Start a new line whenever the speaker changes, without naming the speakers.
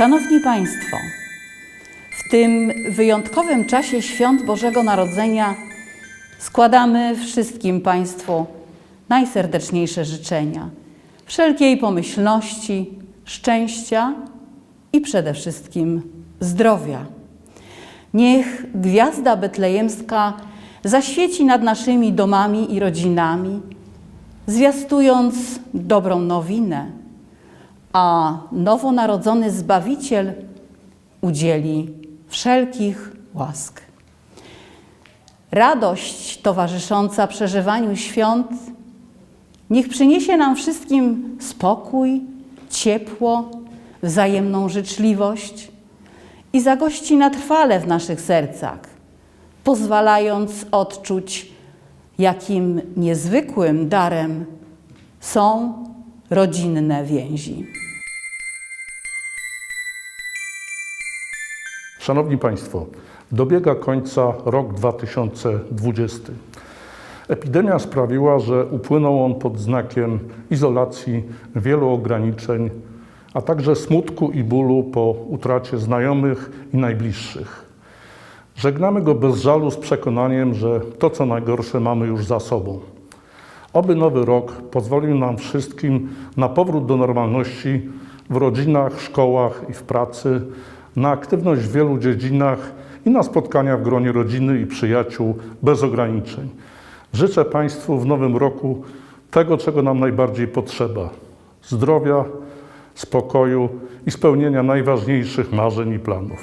Szanowni Państwo, w tym wyjątkowym czasie świąt Bożego Narodzenia składamy wszystkim Państwu najserdeczniejsze życzenia, wszelkiej pomyślności, szczęścia i przede wszystkim zdrowia. Niech gwiazda betlejemska zaświeci nad naszymi domami i rodzinami, zwiastując dobrą nowinę, a nowonarodzony Zbawiciel udzieli wszelkich łask. Radość towarzysząca przeżywaniu świąt niech przyniesie nam wszystkim spokój, ciepło, wzajemną życzliwość i zagości na trwale w naszych sercach, pozwalając odczuć, jakim niezwykłym darem są rodzinne więzi.
Szanowni Państwo, dobiega końca rok 2020. Epidemia sprawiła, że upłynął on pod znakiem izolacji, wielu ograniczeń, a także smutku i bólu po utracie znajomych i najbliższych. Żegnamy go bez żalu z przekonaniem, że to co najgorsze mamy już za sobą. Oby nowy rok pozwolił nam wszystkim na powrót do normalności w rodzinach, szkołach i w pracy, na aktywność w wielu dziedzinach i na spotkania w gronie rodziny i przyjaciół bez ograniczeń. Życzę Państwu w nowym roku tego, czego nam najbardziej potrzeba: zdrowia, spokoju i spełnienia najważniejszych marzeń i planów.